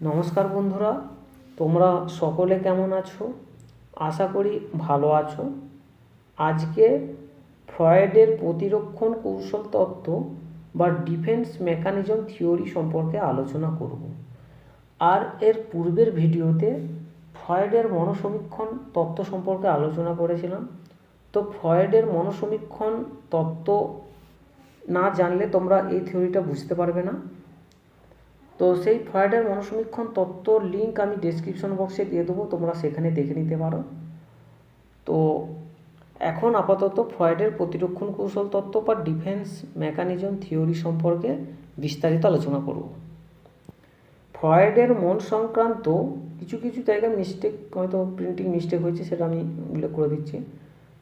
নমস্কার বন্ধুরা, তোমরা সকলে কেমন আছো? আশা করি ভালো আছো। আজকে ফ্রয়েডের প্রতিরক্ষণ কৌশল তত্ত্ব বা ডিফেন্স মেকানিজম থিওরি সম্পর্কে আলোচনা করব। আর এর পূর্বের ভিডিওতে ফ্রয়েডের মনসমীক্ষণ তত্ত্ব সম্পর্কে আলোচনা করেছিলাম। তো ফ্রয়েডের মনসমীক্ষণ তত্ত্ব না জানলে তোমরা এই থিওরিটা বুঝতে পারবে না। তো সেই ফ্রয়েডের মনসমীক্ষণ তত্ত্বর লিঙ্ক আমি ডেসক্রিপশন বক্সে দিয়ে দেবো, তোমরা সেখানে দেখে নিতে পারো। তো এখন আপাতত ফ্রয়েডের প্রতিরক্ষণ কৌশল তত্ত্ব বা ডিফেন্স মেকানিজম থিওরি সম্পর্কে বিস্তারিত আলোচনা করব। ফ্রয়েডের মন সংক্রান্ত কিছু কিছু জায়গায় মিস্টেক হয়তো প্রিন্টিং মিস্টেক হয়েছে, সেটা আমি উল্লেখ করে দিচ্ছি।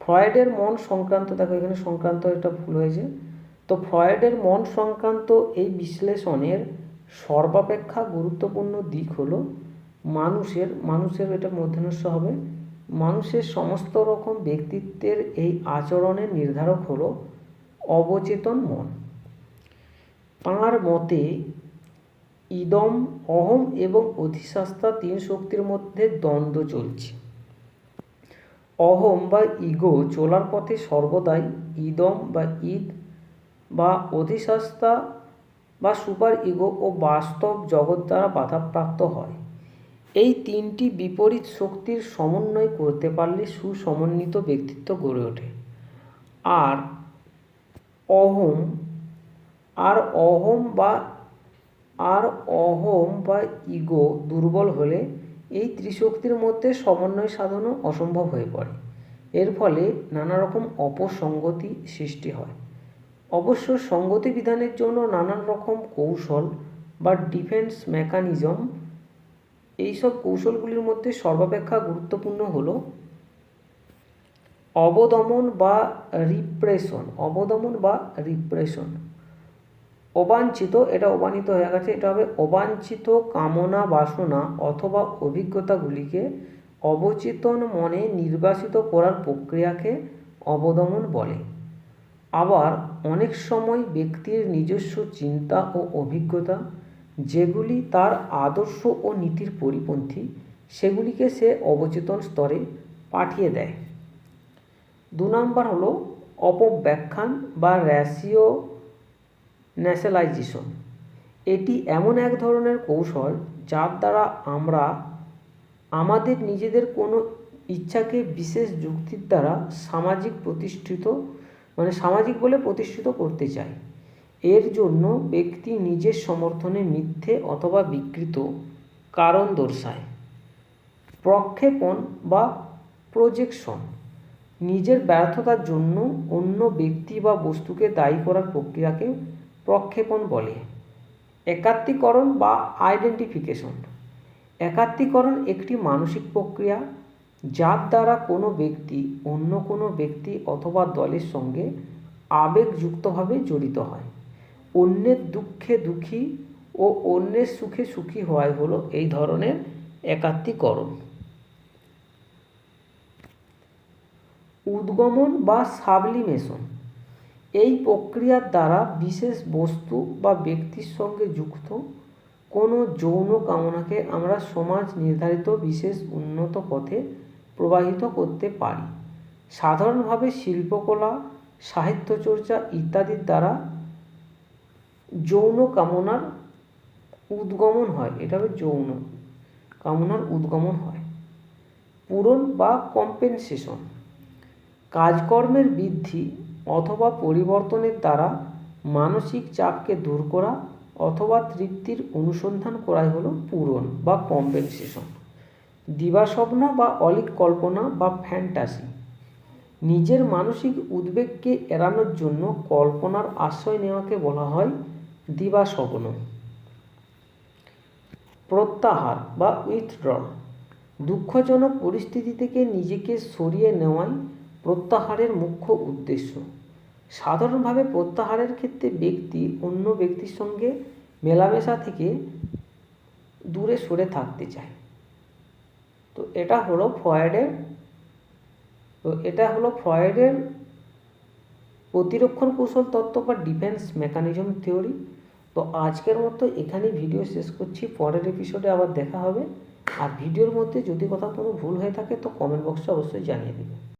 ফ্রয়েডের মন সংক্রান্ত, দেখো এখানে সংক্রান্ত একটা ভুল হয়েছে। তো ফ্রয়েডের মন সংক্রান্ত এই বিশ্লেষণের সর্বাপেক্ষা গুরুত্বপূর্ণ দিক হলো মানুষের মানুষের এটা মধ্যনস্য হবে। মানুষের সমস্ত রকম ব্যক্তিত্বের এই আচরণের নির্ধারক হলো অবচেতন মন। তাঁর মতে, ইদম, অহম এবং অধিশাস্তা তিন শক্তির মধ্যে দ্বন্দ্ব চলছে। অহম বা ইগো চলার পথে সর্বদাই ইদম বা ঈদ বা অধিশাস্তা বা সুপার ইগো ও বাস্তব জগৎ দ্বারা বাধাপ্রাপ্ত হয়। এই তিনটি বিপরীত শক্তির সমন্বয় করতে পারলে সুসমন্বিত ব্যক্তিত্ব গড়ে ওঠে। আর অহম আর অহম বা, আর অহম বা ইগো দুর্বল হলে এই ত্রিশক্তির মধ্যে সমন্বয় সাধনও অসম্ভব হয়ে পড়ে। এর ফলে নানা রকম অপসঙ্গতি সৃষ্টি হয়। অবশ্য সঙ্গতি বিধানের জন্য নানান রকম কৌশল বা ডিফেন্স মেকানিজম, এইসব কৌশলগুলির মধ্যে সর্বাপেক্ষা গুরুত্বপূর্ণ হল অবদমন বা রিপ্রেশন, অবদমন বা রিপ্রেশন। অবাঞ্ছিত, এটা অবাঞ্ছিত হয়ে গেছে, এটা হবে অবাঞ্ছিত কামনা বাসনা অথবা অভিজ্ঞতাগুলিকে অবচেতন মনে নির্বাসিত করার প্রক্রিয়াকে অবদমন বলে। আবার অনেক সময় ব্যক্তির নিজস্ব চিন্তা ও অভিজ্ঞতা, যেগুলি তার আদর্শ ও নীতির পরিপন্থী, সেগুলিকে সে অবচেতন স্তরে পাঠিয়ে দেয়। দু নম্বর হলো অপব্যাখ্যান বা র্যাশিও ন্যাশনালাইজেশন এটি এমন এক ধরনের কৌশল যার দ্বারা আমরা আমাদের নিজেদের কোনো ইচ্ছাকে বিশেষ যুক্তির দ্বারা সামাজিক প্রতিষ্ঠিত সামাজিক বলে প্রতিষ্ঠিত করতে চাই এর জন্য ব্যক্তি নিজের সমর্থনে মিথ্যে অথবা বিকৃত কারণ দর্শায়। প্রক্ষেপণ বা প্রজেকশন নিজের ব্যর্থতার জন্য অন্য ব্যক্তি বা বস্তুকে দায়ী করার প্রক্রিয়াকে প্রক্ষেপণ বলে। একাত্মীকরণ বা আইডেন্টিফিকেশন একাত্মীকরণ একটি মানসিক প্রক্রিয়া যার দ্বারা কোনো ব্যক্তি, অন্য কোনো ব্যক্তি অথবা দলের সঙ্গে আবেগযুক্তভাবে জড়িত হয়। অন্যের দুঃখে দুঃখী ও অন্যের সুখে সুখী হওয়াই হলো এই ধরনের একাত্মীকরণ। উদ্গমন বা সাবলিমেশন এই প্রক্রিয়ার দ্বারা বিশেষ বস্তু বা ব্যক্তির সঙ্গে যুক্ত কোনো যৌন কামনাকে আমরা সমাজ নির্ধারিত বিশেষ উন্নত পথে প্রবাহিত করতে পারি। সাধারণভাবে শিল্পকলা, সাহিত্যচর্চা ইত্যাদির দ্বারা যৌন কামনার উদ্গমন হয়। এটা হবে যৌন কামনার উদ্গমন হয়। পূরণ বা কম্পেনসেশন কাজকর্মের বৃদ্ধি অথবা পরিবর্তনের দ্বারা মানসিক চাপকে দূর করা অথবা তৃপ্তির অনুসন্ধান করাই হলো পূরণ বা কম্পেনসেশন দিবাস্বপ্ন বা অলিক কল্পনা বা ফ্যান্টাসি। নিজের মানসিক উদ্বেগকে এড়ানোর জন্য কল্পনার আশ্রয় নেওয়াকে বলা হয় দিবাস্বপ্ন। প্রত্যাহার বা উইথড্রল, দুঃখজনক পরিস্থিতি থেকে নিজেকে সরিয়ে নেওয়াই প্রত্যাহারের মুখ্য উদ্দেশ্য। সাধারণভাবে প্রত্যাহারের ক্ষেত্রে ব্যক্তি অন্য ব্যক্তির সঙ্গে মেলামেশা থেকে দূরে সরে থাকতে চায়। তো এটা হলো ফ্রয়েডের, তো এটা হলো ফ্রয়েডের প্রতিরক্ষণ কৌশল তত্ত্ব বা ডিফেন্স মেকানিজম থিওরি। তো আজকের মতো এখানেই ভিডিও শেষ করছি, পরের এপিসোডে আবার দেখা হবে। আর ভিডিওর মধ্যে যদি কোথাও কোনো ভুল হয়ে থাকে তো কমেন্ট বক্সে অবশ্যই জানিয়ে দেবে।